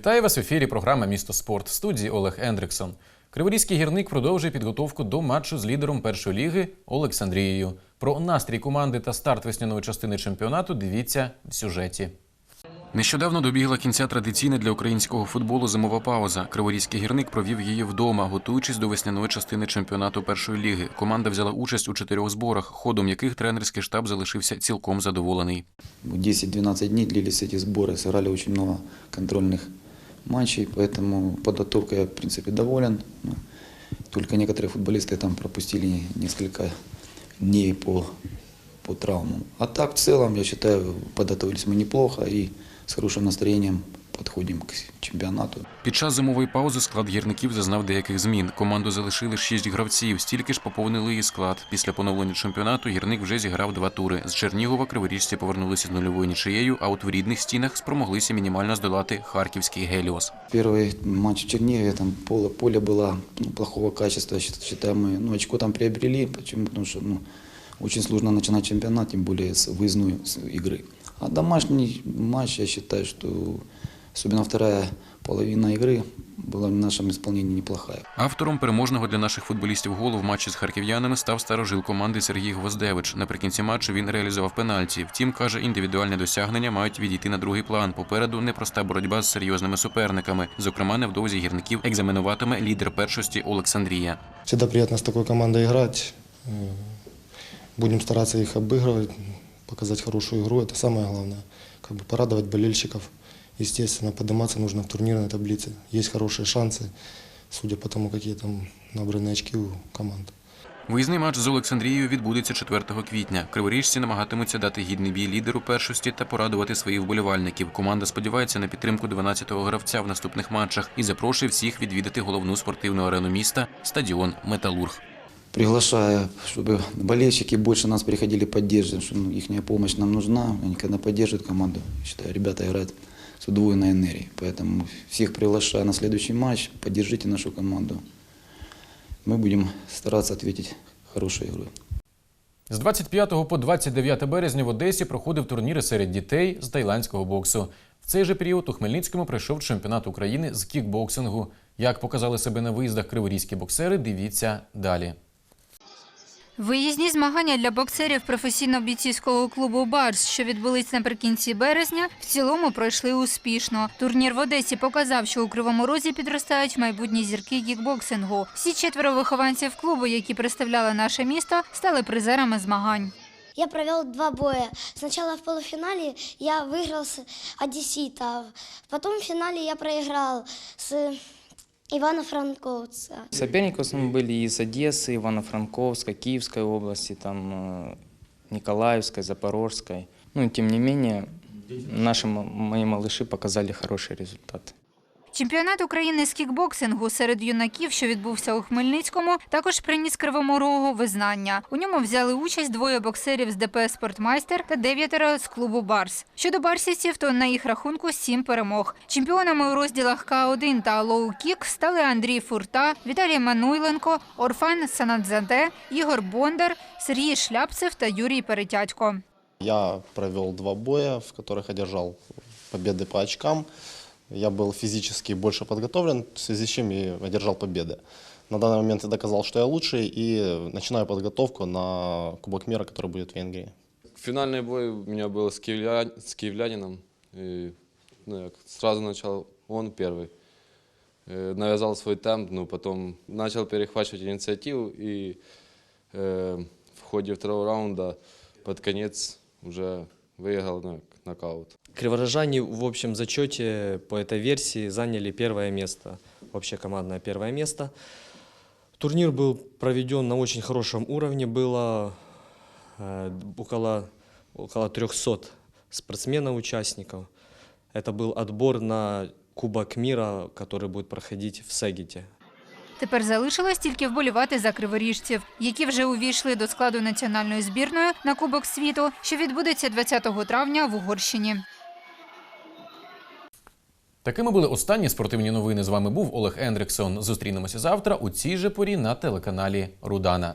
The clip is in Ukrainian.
Вітаю вас в ефірі. Програма Місто спорт в студії Олег Ендриксон. Криворізький гірник продовжує підготовку до матчу з лідером першої ліги Олександрією. Про настрій команди та старт весняної частини чемпіонату дивіться в сюжеті. Нещодавно добігла кінця традиційна для українського футболу зимова пауза. Криворізький гірник провів її вдома, готуючись до весняної частини чемпіонату першої ліги. Команда взяла участь у чотирьох зборах, ходом яких тренерський штаб залишився цілком задоволений. 10-12 дней длились эти сборы, сыграли очень много контрольных матчей, поэтому подготовкой я, в принципе, доволен. Ну, Только некоторые футболисты там пропустили несколько дней по, по травмам. А так, в целом, я считаю, подготовились мы неплохо и с хорошим настроением подходим к чемпионату. Під час зимової паузи склад гірників зазнав деяких змін. Команду залишили шість гравців, стільки ж поповнили її склад. Після поновлення чемпіонату гірник вже зіграв два тури. З Чернігова криворіжці повернулися з нульовою нічиєю, а от в рідних стінах спромоглися мінімально здолати харківський геліос. Первый матч в Чернигове, там поле, поле было ну, плохого качества, счит- считаем мы, ну, очко там приобрели, почему? Потому что, ну, очень сложно начинать чемпионат, тем более с выездной с игры. А домашний матч, я считаю, что особенно вторая половина игры была в нашем исполнении неплохая. Автором переможного для наших футболістів голу в матчі з харків'янами став старожил команди Сергій Гвоздевич. Наприкінці матчу він реалізував пенальті. Втім, каже, індивідуальні досягнення мають відійти на другий план. Попереду непроста боротьба з серйозними суперниками. Зокрема, невдовзі гірників екзаменуватиме лідер першості Олександрія. Всегда приятно с такой командой играть. Э, Будем стараться их обыгрывать, показать хорошую игру. Это самое главное. Как бы порадовать болельщиков. Естественно, подниматься нужно в турнирной таблице. Есть хорошие шансы, судя по тому, какие там набранные очки у команд. Виїзний матч з Олександрією відбудеться 4 квітня. Криворіжці намагатимуться дати гідний бій лідеру першості та порадувати своїх вболівальників. Команда сподівається на підтримку 12-го гравця в наступних матчах і запрошує всіх відвідати головну спортивну арену міста стадіон Металург. Приглашаю, чтобы болельщики больше нас приходили поддерживать, что ну, их помощь нам нужна. Они когда поддерживают команду, считаю, ребята играют с удвоенной энергией. Поэтому всех приглашаю на следующий матч, поддержите нашу команду. Мы будем стараться ответить хорошей игрой. З 25 по 29 березня в Одесі проходив турніри серед дітей з тайландського боксу. В цей же період у Хмельницькому прийшов чемпіонат України з кікбоксингу. Як показали себе на виїздах криворізькі боксери, дивіться далі. Виїзні змагання для боксерів професійно-бійцівського клубу «Барс», що відбулись наприкінці березня, в цілому пройшли успішно. Турнір в Одесі показав, що у Кривому Розі підростають майбутні зірки кікбоксингу. Всі четверо вихованців клубу, які представляли наше місто, стали призерами змагань. Я провел два боя. Сначала в полуфинале я выиграл с Одессита, потом в финале я проиграл с Ивана-Франковца. Соперники в основном были из Одессы, Ивано-Франковска, Киевской области, там, э, Николаевской, Запорожской. Ну, тем не менее, наши м- мои малыши показали хороший результат. Чемпіонат України з кікбоксингу серед юнаків, що відбувся у Хмельницькому, також приніс Кривому Рогу визнання. У ньому взяли участь двоє боксерів з ДП «Спортмайстер» та дев'ятеро з клубу «Барс». Щодо барсівців, то на їх рахунку сім перемог. Чемпіонами у розділах К1 та лоу-кік стали Андрій Фурта, Віталій Мануйленко, Орфан Санадзаде, Ігор Бондар, Сергій Шляпцев та Юрій Перетятько. Я провел два боя, в которых одержал победы по очкам. Я был физически больше подготовлен, в связи с чем и одержал победы. На данный момент я доказал, что я лучший, и начинаю подготовку на Кубок мира, который будет в Венгрии. Финальный бой у меня был с, киевля... с киевлянином. И, ну, як, сразу начал он первый. Э, навязал свой темп, ну, потом начал перехватывать инициативу. И э, в ходе второго раунда под конец уже выиграл ну, як, нокаут. Криворожане в общем зачете по этой версии заняли первое место, общекомандное первое место. Турнир был проведен на очень хорошем уровне, было э, около, около 300 спортсменов-участников. Это был отбор на Кубок мира, который будет проходить в Сегете. Тепер залишилось тільки вболівати за криворіжців, які вже увійшли до складу національної збірної на Кубок світу, що відбудеться 20 травня в Угорщині. Такими були останні спортивні новини. З вами був Олег Ендриксон. Зустрінемося завтра у цій же порі на телеканалі Рудана.